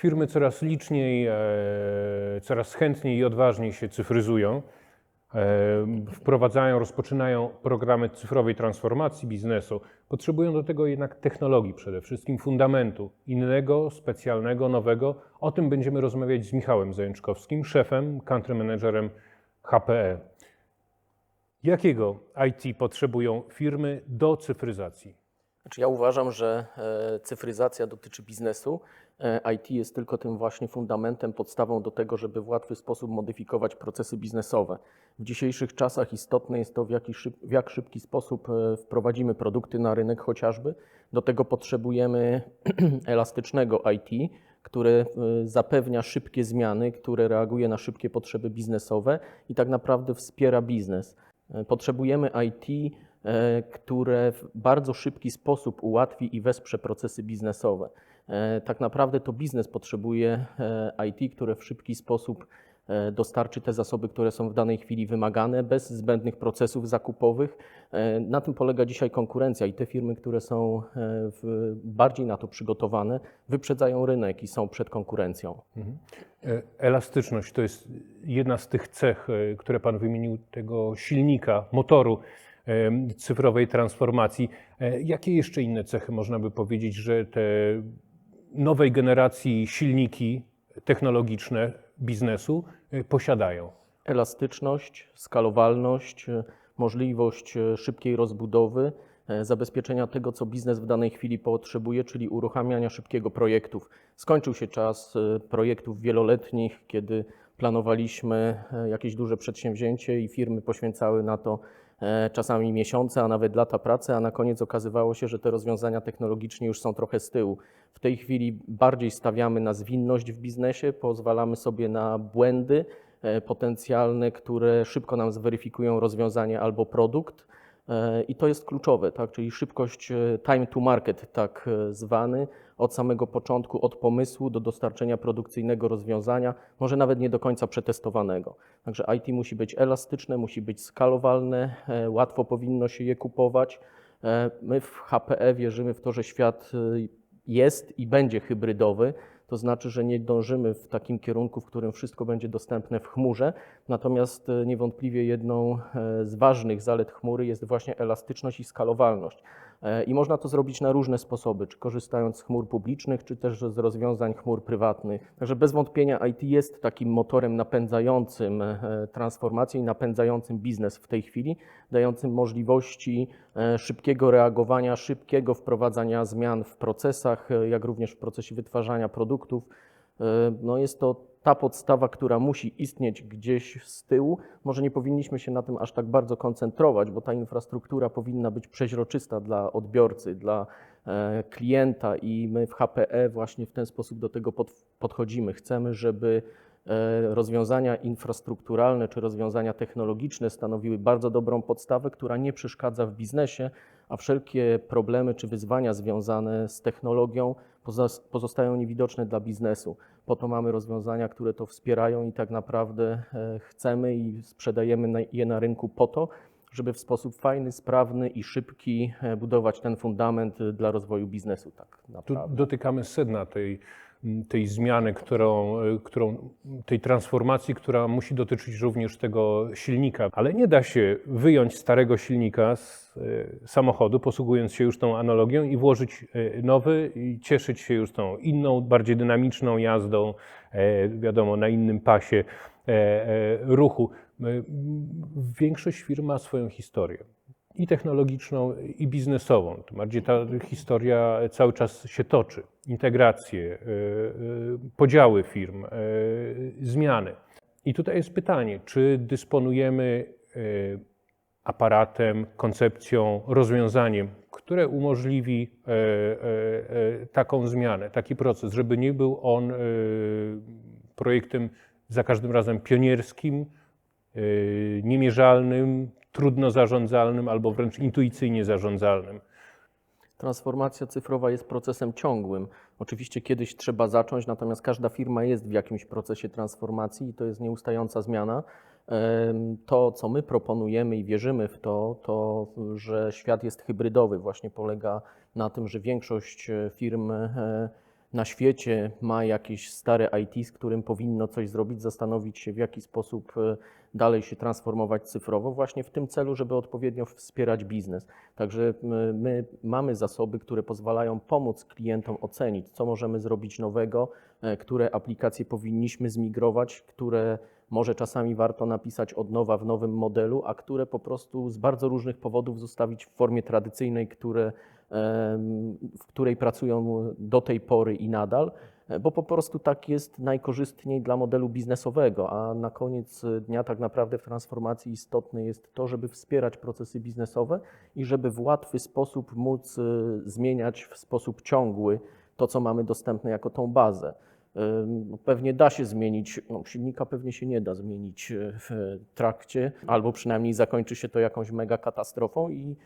Firmy coraz liczniej, e, coraz chętniej i odważniej się cyfryzują. E, Wprowadzają, rozpoczynają programy cyfrowej transformacji biznesu. Potrzebują do tego jednak technologii przede wszystkim, fundamentu innego, specjalnego, nowego. O tym będziemy rozmawiać z Michałem Zajączkowskim, szefem, country managerem HPE. Jakiego IT potrzebują firmy do cyfryzacji? Znaczy ja uważam, że e, cyfryzacja dotyczy biznesu. E, IT jest tylko tym właśnie fundamentem, podstawą do tego, żeby w łatwy sposób modyfikować procesy biznesowe. W dzisiejszych czasach istotne jest to, w, jaki szyb, w jak szybki sposób e, wprowadzimy produkty na rynek chociażby. Do tego potrzebujemy elastycznego IT, które zapewnia szybkie zmiany, które reaguje na szybkie potrzeby biznesowe i tak naprawdę wspiera biznes. Potrzebujemy IT, które w bardzo szybki sposób ułatwi i wesprze procesy biznesowe. E, Tak naprawdę to biznes potrzebuje e, IT, które w szybki sposób e, dostarczy te zasoby, które są w danej chwili wymagane, bez zbędnych procesów zakupowych. E, Na tym polega dzisiaj konkurencja i te firmy, które są e, w, bardziej na to przygotowane, wyprzedzają rynek i są przed konkurencją. E, Elastyczność to jest jedna z tych cech, e, które Pan wymienił, tego silnika, motoru e, cyfrowej transformacji. E, Jakie jeszcze inne cechy można by powiedzieć, że te nowej generacji silniki technologiczne biznesu e, posiadają? elastyczność, skalowalność, e, możliwość szybkiej rozbudowy, zabezpieczenia tego, co biznes w danej chwili potrzebuje, czyli uruchamiania szybkiego projektów. Skończył się czas projektów wieloletnich, kiedy planowaliśmy jakieś duże przedsięwzięcie i firmy poświęcały na to czasami miesiące, a nawet lata pracy, a na koniec okazywało się, że te rozwiązania technologiczne już są trochę z tyłu. W tej chwili bardziej stawiamy na zwinność w biznesie, pozwalamy sobie na błędy, e, potencjalne, które szybko nam zweryfikują rozwiązanie albo produkt. E, I to jest kluczowe, tak? czyli szybkość e, time to market, tak e, zwany, od samego początku, od pomysłu do dostarczenia produkcyjnego rozwiązania, może nawet nie do końca przetestowanego. Także IT musi być elastyczne, musi być skalowalne, łatwo powinno się je kupować. My w HPE wierzymy w to, że świat jest i będzie hybrydowy. To znaczy, że nie dążymy w takim kierunku, w którym wszystko będzie dostępne w chmurze. Natomiast e, niewątpliwie jedną e, z ważnych zalet chmury jest właśnie elastyczność i skalowalność. E, I można to zrobić na różne sposoby, czy korzystając z chmur publicznych, czy też z rozwiązań chmur prywatnych. Także bez wątpienia IT jest takim motorem napędzającym transformację i napędzającym biznes w tej chwili, dającym możliwości szybkiego reagowania, szybkiego wprowadzania zmian w procesach, jak również w procesie wytwarzania produktów. E, No jest to ta podstawa, która musi istnieć gdzieś z tyłu. Może nie powinniśmy się na tym aż tak bardzo koncentrować, bo ta infrastruktura powinna być przeźroczysta dla odbiorcy, dla e, klienta i my w HPE właśnie w ten sposób do tego pod, podchodzimy. Chcemy, żeby rozwiązania infrastrukturalne czy rozwiązania technologiczne stanowiły bardzo dobrą podstawę, która nie przeszkadza w biznesie, a wszelkie problemy czy wyzwania związane z technologią pozostają niewidoczne dla biznesu. Po to mamy rozwiązania, które to wspierają i tak naprawdę e, chcemy i sprzedajemy je na rynku po to, żeby w sposób fajny, sprawny i szybki e, budować ten fundament e, dla rozwoju biznesu. Tak Tu naprawdę. dotykamy sedna tej, tej zmiany, którą, którą, tej transformacji, która musi dotyczyć również tego silnika. Ale nie da się wyjąć starego silnika z e, samochodu, posługując się już tą analogią, i włożyć e, nowy i cieszyć się już tą inną, bardziej dynamiczną jazdą, e, wiadomo, na innym pasie ruchu. Większość firm ma swoją historię i technologiczną, i biznesową. To bardziej ta historia cały czas się toczy. Integracje, y, y, podziały firm, y, zmiany. I tutaj jest pytanie, czy dysponujemy aparatem, koncepcją, rozwiązaniem, które umożliwi e, e, e, taką zmianę, taki proces, żeby nie był on projektem za każdym razem pionierskim, niemierzalnym, trudno zarządzalnym albo wręcz intuicyjnie zarządzalnym. Transformacja cyfrowa jest procesem ciągłym. Oczywiście kiedyś trzeba zacząć, natomiast każda firma jest w jakimś procesie transformacji i to jest nieustająca zmiana. To, co my proponujemy i wierzymy w to, to że świat jest hybrydowy. Właśnie polega na tym, że większość e, firm e, na świecie ma jakieś stare IT, z którym powinno coś zrobić, zastanowić się, w jaki sposób e, dalej się transformować cyfrowo, właśnie w tym celu, żeby odpowiednio wspierać biznes. Także my, my mamy zasoby, które pozwalają pomóc klientom ocenić, co możemy zrobić nowego, e, które aplikacje powinniśmy zmigrować, które może czasami warto napisać od nowa w nowym modelu, a które po prostu z bardzo różnych powodów zostawić w formie tradycyjnej, które, w której pracują do tej pory i nadal, e, bo po prostu tak jest najkorzystniej dla modelu biznesowego, a na koniec dnia tak naprawdę w transformacji istotne jest to, żeby wspierać procesy biznesowe i żeby w łatwy sposób móc e, zmieniać w sposób ciągły to, co mamy dostępne jako tą bazę. Ym, Pewnie da się zmienić, no, silnika pewnie się nie da zmienić e, w trakcie, albo przynajmniej zakończy się to jakąś mega katastrofą i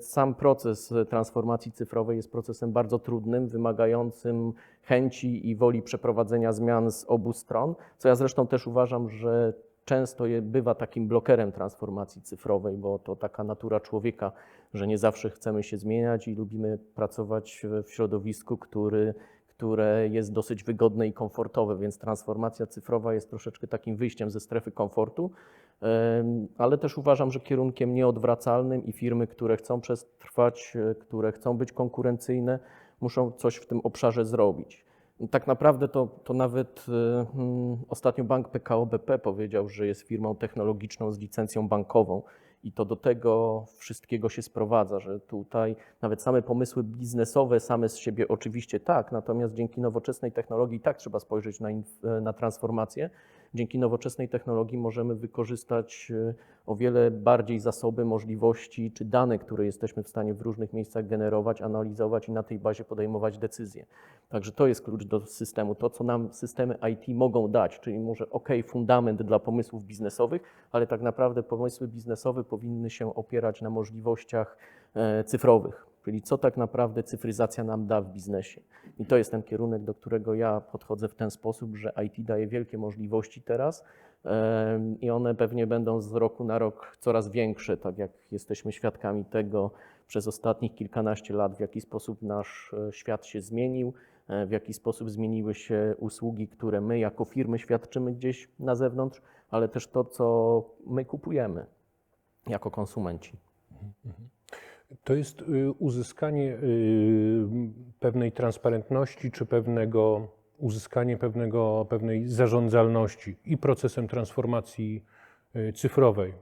sam proces transformacji cyfrowej jest procesem bardzo trudnym, wymagającym chęci i woli przeprowadzenia zmian z obu stron, co ja zresztą też uważam, że często bywa takim blokerem transformacji cyfrowej, bo to taka natura człowieka, że nie zawsze chcemy się zmieniać i lubimy pracować w- środowisku, który które jest dosyć wygodne i komfortowe, więc transformacja cyfrowa jest troszeczkę takim wyjściem ze strefy komfortu, ale też uważam, że kierunkiem nieodwracalnym i firmy, które chcą przetrwać, e, które chcą być konkurencyjne, muszą coś w tym obszarze zrobić. Tak naprawdę to, to nawet e, mm, ostatnio bank PKO BP powiedział, że jest firmą technologiczną z licencją bankową. I to do tego wszystkiego się sprowadza, że tutaj nawet same pomysły biznesowe same z siebie oczywiście tak, natomiast dzięki nowoczesnej technologii tak trzeba spojrzeć na, inf- na transformację. Dzięki nowoczesnej technologii możemy wykorzystać e, o wiele bardziej zasoby, możliwości czy dane, które jesteśmy w stanie w różnych miejscach generować, analizować i na tej bazie podejmować decyzje. Także to jest klucz do systemu. To, co nam systemy IT mogą dać, czyli może OK, fundament dla pomysłów biznesowych, ale tak naprawdę pomysły biznesowe powinny się opierać na możliwościach e, cyfrowych, czyli co tak naprawdę cyfryzacja nam da w biznesie. I to jest ten kierunek, do którego ja podchodzę w ten sposób, że IT daje wielkie możliwości teraz i one pewnie będą z roku na rok coraz większe, tak jak jesteśmy świadkami tego przez ostatnich kilkanaście lat, w jaki sposób nasz e, świat się zmienił, e, w jaki sposób zmieniły się usługi, które my jako firmy świadczymy gdzieś na zewnątrz, ale też to, co my kupujemy jako konsumenci. To jest y, uzyskanie y, pewnej transparentności czy pewnego uzyskanie pewnego, pewnej zarządzalności i procesem transformacji y, cyfrowej.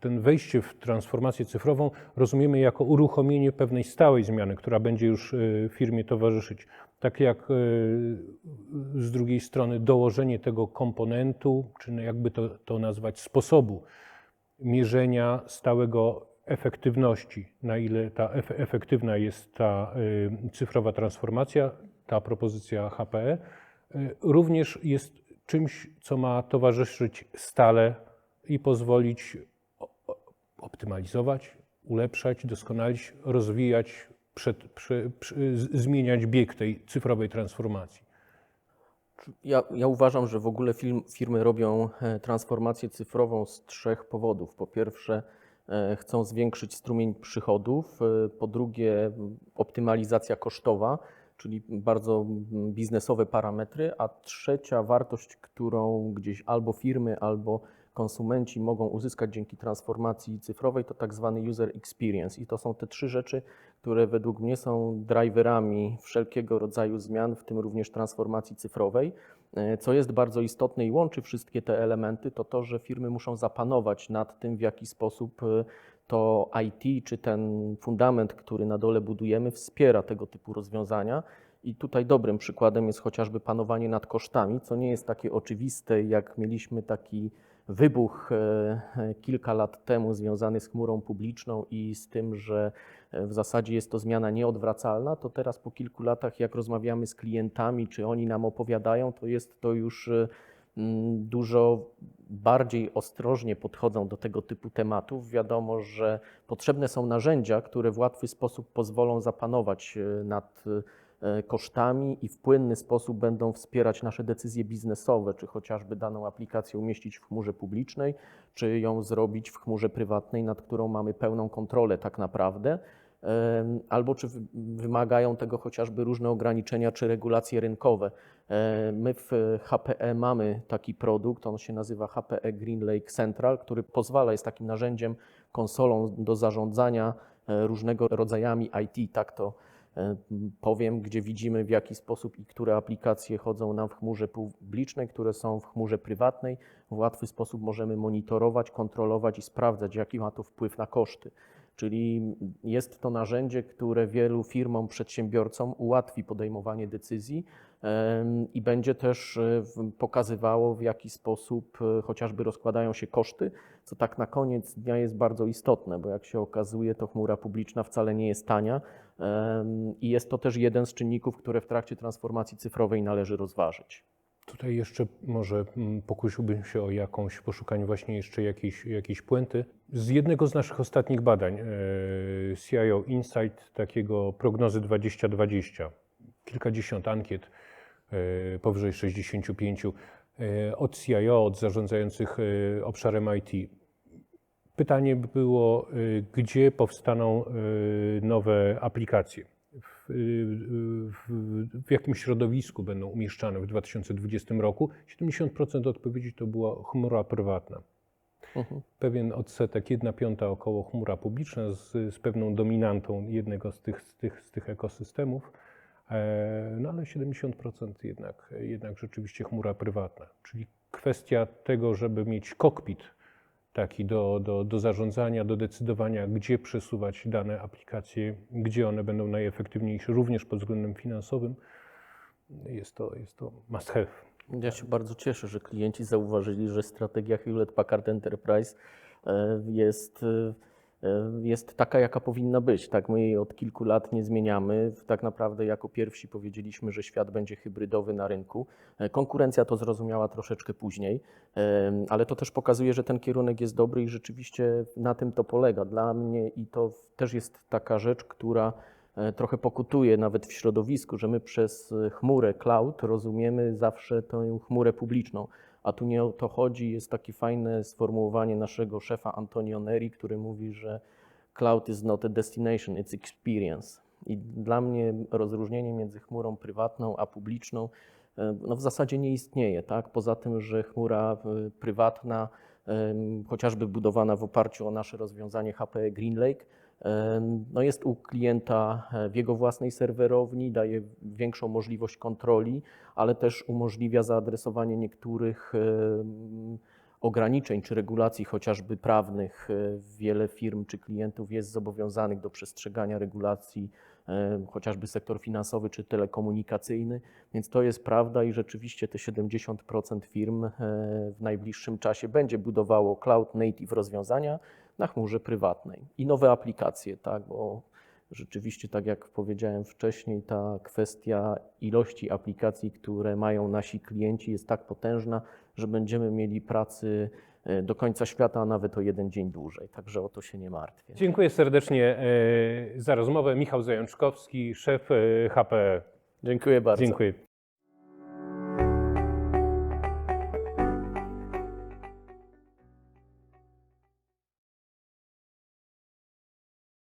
Ten wejście w transformację cyfrową rozumiemy jako uruchomienie pewnej stałej zmiany, która będzie już firmie towarzyszyć. Tak jak z drugiej strony dołożenie tego komponentu, czy jakby to, to nazwać, sposobu mierzenia stałego efektywności, na ile ta ef- efektywna jest ta y, cyfrowa transformacja, ta propozycja HPE, y, również jest czymś, co ma towarzyszyć stale i pozwolić optymalizować, ulepszać, doskonalić, rozwijać, przed, zmieniać bieg tej cyfrowej transformacji. Ja, ja uważam, że w ogóle firm, firmy robią e, transformację cyfrową z trzech powodów. Po pierwsze, chcą zwiększyć strumień przychodów, e, po drugie, optymalizacja kosztowa, czyli bardzo m, biznesowe parametry, a trzecia wartość, którą gdzieś albo firmy, albo konsumenci mogą uzyskać dzięki transformacji cyfrowej, to tak zwany user experience. I to są te trzy rzeczy, które według mnie są driverami wszelkiego rodzaju zmian, w tym również transformacji cyfrowej. E, Co jest bardzo istotne i łączy wszystkie te elementy, to to, że firmy muszą zapanować nad tym, w jaki sposób e, to IT czy ten fundament, który na dole budujemy, wspiera tego typu rozwiązania. I tutaj dobrym przykładem jest chociażby panowanie nad kosztami, co nie jest takie oczywiste, jak mieliśmy taki wybuch e, kilka lat temu związany z chmurą publiczną i z tym, że e, w zasadzie jest to zmiana nieodwracalna, to teraz po kilku latach, jak rozmawiamy z klientami, czy oni nam opowiadają, to jest to już e, dużo bardziej ostrożnie podchodzą do tego typu tematów. Wiadomo, że potrzebne są narzędzia, które w łatwy sposób pozwolą zapanować nad kosztami i w płynny sposób będą wspierać nasze decyzje biznesowe, czy chociażby daną aplikację umieścić w chmurze publicznej, czy ją zrobić w chmurze prywatnej, nad którą mamy pełną kontrolę tak naprawdę. albo czy wy- wymagają tego chociażby różne ograniczenia czy regulacje rynkowe. E, My w HPE mamy taki produkt, on się nazywa HPE Green Lake Central, który pozwala, jest takim narzędziem, konsolą do zarządzania e, różnego rodzajami IT, tak to e, powiem, gdzie widzimy w jaki sposób i które aplikacje chodzą nam w chmurze publicznej, które są w chmurze prywatnej. W łatwy sposób możemy monitorować, kontrolować i sprawdzać, jaki ma to wpływ na koszty. Czyli jest to narzędzie, które wielu firmom, przedsiębiorcom ułatwi podejmowanie decyzji i będzie też e, pokazywało, w jaki sposób e, chociażby rozkładają się koszty, co tak na koniec dnia jest bardzo istotne, bo jak się okazuje, to chmura publiczna wcale nie jest tania i jest to też jeden z czynników, które w trakcie transformacji cyfrowej należy rozważyć. Tutaj jeszcze może mm, pokusiłbym się o jakąś poszukanie właśnie jeszcze jakiejś, jakiejś puenty. Z jednego z naszych ostatnich badań, e, CIO Insight, takiego prognozy 2020, kilkadziesiąt ankiet, e, powyżej 65, e, od CIO, od zarządzających obszarem IT. Pytanie było, gdzie powstaną nowe aplikacje, w, y, w jakim środowisku będą umieszczane w 2020 roku. 70% odpowiedzi to była chmura prywatna. Mhm. Pewien odsetek, jedna piąta około chmura publiczna z, z pewną dominantą jednego z tych, z tych, z tych ekosystemów, e, no ale 70% jednak, jednak rzeczywiście chmura prywatna. Czyli kwestia tego, żeby mieć kokpit taki do, do, do zarządzania, do decydowania, gdzie przesuwać dane aplikacje, gdzie one będą najefektywniejsze, również pod względem finansowym, jest to, jest to must have. Ja się bardzo cieszę, że klienci zauważyli, że strategia Hewlett Packard Enterprise e, jest, e, jest taka, jaka powinna być. Tak, my jej od kilku lat nie zmieniamy. Tak naprawdę jako pierwsi powiedzieliśmy, że świat będzie hybrydowy na rynku. E, Konkurencja to zrozumiała troszeczkę później, e, ale to też pokazuje, że ten kierunek jest dobry i rzeczywiście na tym to polega. Dla mnie i to też jest taka rzecz, która e, trochę pokutuje nawet w środowisku, że my przez e, chmurę cloud rozumiemy zawsze tę chmurę publiczną. A tu nie o to chodzi. Jest takie fajne sformułowanie naszego szefa Antonio Neri, który mówi, że cloud is not a destination, it's experience. I dla mnie rozróżnienie między chmurą prywatną a publiczną e, no w zasadzie nie istnieje. Tak? Poza tym, że chmura e, prywatna, em, chociażby budowana w oparciu o nasze rozwiązanie HPE GreenLake, no jest u klienta e, w jego własnej serwerowni, daje większą możliwość kontroli, ale też umożliwia zaadresowanie niektórych ograniczeń czy regulacji, chociażby prawnych. E, Wiele firm czy klientów jest zobowiązanych do przestrzegania regulacji, e, chociażby sektor finansowy czy telekomunikacyjny, więc to jest prawda i rzeczywiście te 70% firm w najbliższym czasie będzie budowało cloud native rozwiązania na chmurze prywatnej i nowe aplikacje, tak, bo rzeczywiście, tak jak powiedziałem wcześniej, ta kwestia ilości aplikacji, które mają nasi klienci, jest tak potężna, że będziemy mieli pracy e, do końca świata, a nawet o jeden dzień dłużej. Także o to się nie martwię. Dziękuję serdecznie e, za rozmowę. Michał Zajączkowski, szef e, HPE. Dziękuję bardzo. Dziękuję.